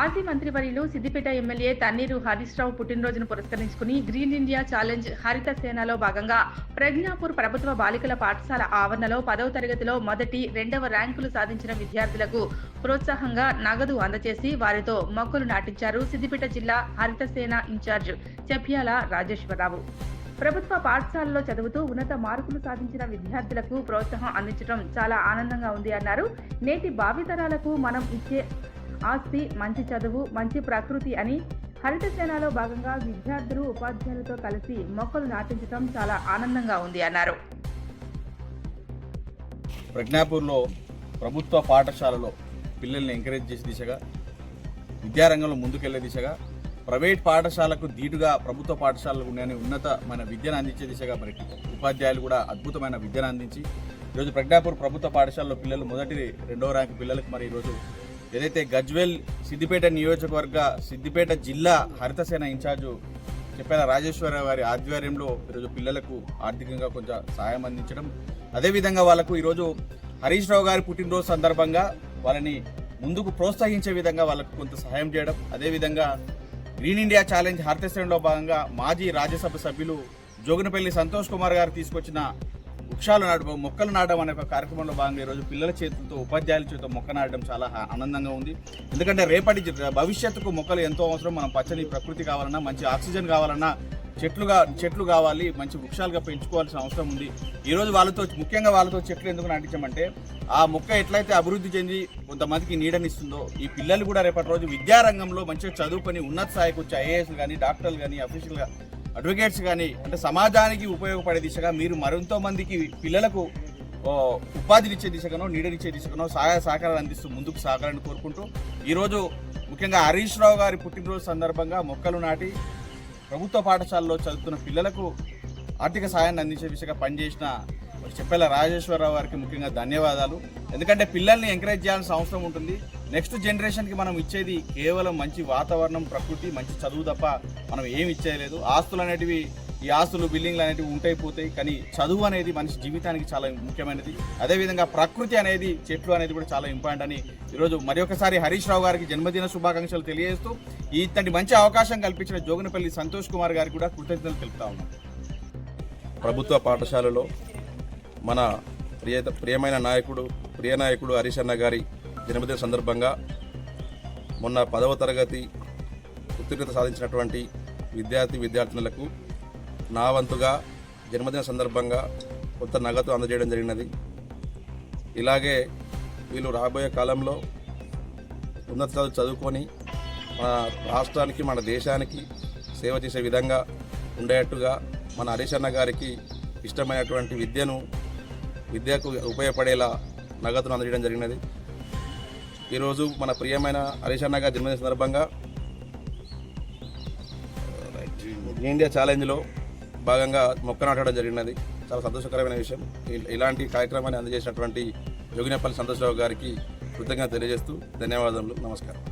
మాజీ మంత్రివర్యులు సిద్దిపేట ఎమ్మెల్యే తన్నీరు హరీష్ రావు పుట్టినరోజును పురస్కరించుకుని గ్రీన్ ఇండియా ఛాలెంజ్ హరిత సేనలో భాగంగా ప్రజ్ఞాపూర్ ప్రభుత్వ బాలికల పాఠశాల ఆవరణలో పదవ తరగతిలో మొదటి రెండవ ర్యాంకులు సాధించిన విద్యార్థులకు ప్రోత్సాహంగా నగదు అందజేసి వారితో మొక్కలు నాటించారు సిద్దిపేట జిల్లా హరిత సేన ఇన్ఛార్జ్ చెప్యాల రాజేశ్వరరావు. ప్రభుత్వ పాఠశాలలో చదువుతూ ఉన్నత మార్కులు సాధించిన విద్యార్థులకు ప్రోత్సాహం అందించడం చాలా ఆనందంగా ఉంది అన్నారు. నేటి భావితరాలకు మనం ఇచ్చే ఆస్తి మంచి చదువు మంచి ప్రకృతి అని హరిత సేనలో భాగంగా విద్యార్థులు ఉపాధ్యాయులతో కలిసి మొక్కలు నాటించడం చాలా ఆనందంగా ఉంది అన్నారు. ప్రజ్ఞాపూర్లో ప్రభుత్వ పాఠశాలలో పిల్లల్ని ఎంకరేజ్ చేసే దిశగా విద్యారంగంలో ముందుకెళ్ళే దిశగా ప్రైవేట్ పాఠశాలకు ధీటుగా ప్రభుత్వ పాఠశాలలు ఉండే ఉన్నతమైన విద్యను అందించే దిశగా మరి ఉపాధ్యాయులు కూడా అద్భుతమైన విద్యను అందించి ఈరోజు ప్రజ్ఞాపూర్ ప్రభుత్వ పాఠశాలలో పిల్లలు మొదటి రెండో ర్యాంకు పిల్లలకు మరి ఈరోజు ఏదైతే గజ్వేల్ సిద్దిపేట నియోజకవర్గ సిద్దిపేట జిల్లా హరితసేన ఇన్ఛార్జు చెప్పిన రాజేశ్వరరావు గారి ఆధ్వర్యంలో ఈరోజు పిల్లలకు ఆర్థికంగా కొంచెం సహాయం అందించడం అదేవిధంగా వాళ్ళకు ఈరోజు హరీష్ రావు గారి పుట్టినరోజు సందర్భంగా వాళ్ళని ముందుకు ప్రోత్సహించే విధంగా వాళ్ళకు కొంత సహాయం చేయడం అదేవిధంగా గ్రీన్ ఇండియా ఛాలెంజ్ హరితసేనలో భాగంగా మాజీ రాజ్యసభ సభ్యులు జోగినపల్లి సంతోష్ కుమార్ గారు తీసుకొచ్చిన వృక్షాలు నాటడం మొక్కలు నాటడం అనే ఒక కార్యక్రమంలో భాగంగా ఈరోజు పిల్లల చేతులతో ఉపాధ్యాయుల చేతితో మొక్క నాటడం చాలా ఆనందంగా ఉంది. ఎందుకంటే రేపటి భవిష్యత్తుకు మొక్కలు ఎంతో అవసరం. మనం పచ్చని ప్రకృతి కావాలన్నా మంచి ఆక్సిజన్ కావాలన్నా చెట్లుగా చెట్లు కావాలి మంచి వృక్షాలుగా పెంచుకోవాల్సిన అవసరం ఉంది. ఈరోజు వాళ్ళతో ముఖ్యంగా వాళ్ళతో చెట్లు ఎందుకు నాటించామంటే ఆ మొక్క ఎట్లయితే అభివృద్ధి చెంది కొంతమందికి నీడనిస్తుందో ఈ పిల్లలు కూడా రేపటి రోజు విద్యారంగంలో మంచిగా చదువుకొని ఉన్నత స్థాయికి వచ్చి ఐఏఎస్ కానీ డాక్టర్లు కానీ అఫీషియల్గా అడ్వకేట్స్ కానీ అంటే సమాజానికి ఉపయోగపడే దిశగా మీరు మరెంతో మందికి పిల్లలకు ఉపాధినిచ్చే దిశగానో నీడనిచ్చే దిశగానో సహాయ సహకారాలు అందిస్తూ ముందుకు సాగాలని కోరుకుంటూ ఈరోజు ముఖ్యంగా హరీష్ రావు గారి పుట్టినరోజు సందర్భంగా మొక్కలు నాటి ప్రభుత్వ పాఠశాలలో చదువుతున్న పిల్లలకు ఆర్థిక సహాయాన్ని అందించే దిశగా పనిచేసిన చెప్పేలా రాజేశ్వరరావు గారికి ముఖ్యంగా ధన్యవాదాలు. ఎందుకంటే పిల్లల్ని ఎంకరేజ్ చేయాల్సిన అవసరం ఉంటుంది. నెక్స్ట్ జనరేషన్కి మనం ఇచ్చేది కేవలం మంచి వాతావరణం ప్రకృతి మంచి చదువు తప్ప మనం ఏమి ఇచ్చేయలేదు. ఆస్తులు అనేటివి ఈ ఆస్తులు బిల్డింగ్లు అనేటివి ఉంటాయి పోతాయి. కానీ చదువు అనేది మనిషి జీవితానికి చాలా ముఖ్యమైనది. అదేవిధంగా ప్రకృతి అనేది చెట్లు అనేది కూడా చాలా ఇంపార్టెంట్ అని ఈరోజు మరి ఒకసారి హరీష్ రావు గారికి జన్మదిన శుభాకాంక్షలు తెలియజేస్తూ ఇతని మంచి అవకాశం కల్పించిన జోగినపల్లి సంతోష్ కుమార్ గారికి కూడా కృతజ్ఞతలు తెలుపుతా ఉన్నాం. ప్రభుత్వ పాఠశాలలో మన ప్రియ ప్రియమైన నాయకుడు ప్రియ నాయకుడు హరీష్ అన్న గారి జన్మదిన సందర్భంగా మొన్న పదవ తరగతి ఉత్తీర్ణత సాధించినటువంటి విద్యార్థి విద్యార్థినులకు నా వంతుగా జన్మదిన సందర్భంగా కొత్త నగదు అందజేయడం జరిగినది. ఇలాగే వీళ్ళు రాబోయే కాలంలో ఉన్నత చదువు చదువుకొని మన రాష్ట్రానికి మన దేశానికి సేవ చేసే విధంగా ఉండేట్టుగా మన హరీశన్న గారికి ఇష్టమైనటువంటి విద్యను విద్యకు ఉపయోగపడేలా నగదును అందజేయడం జరిగినది. ఈరోజు మన ప్రియమైన హరీష్ అన్న గారి జన్మదిన సందర్భంగా ఇండియా ఛాలెంజ్లో భాగంగా మొక్క నాటడం జరిగినది. చాలా సంతోషకరమైన విషయం. ఇలాంటి కార్యక్రమాన్ని అందజేసినటువంటి యోగినేపల్లి సంతోషరావు గారికి కృతజ్ఞత తెలియజేస్తూ ధన్యవాదములు. నమస్కారం.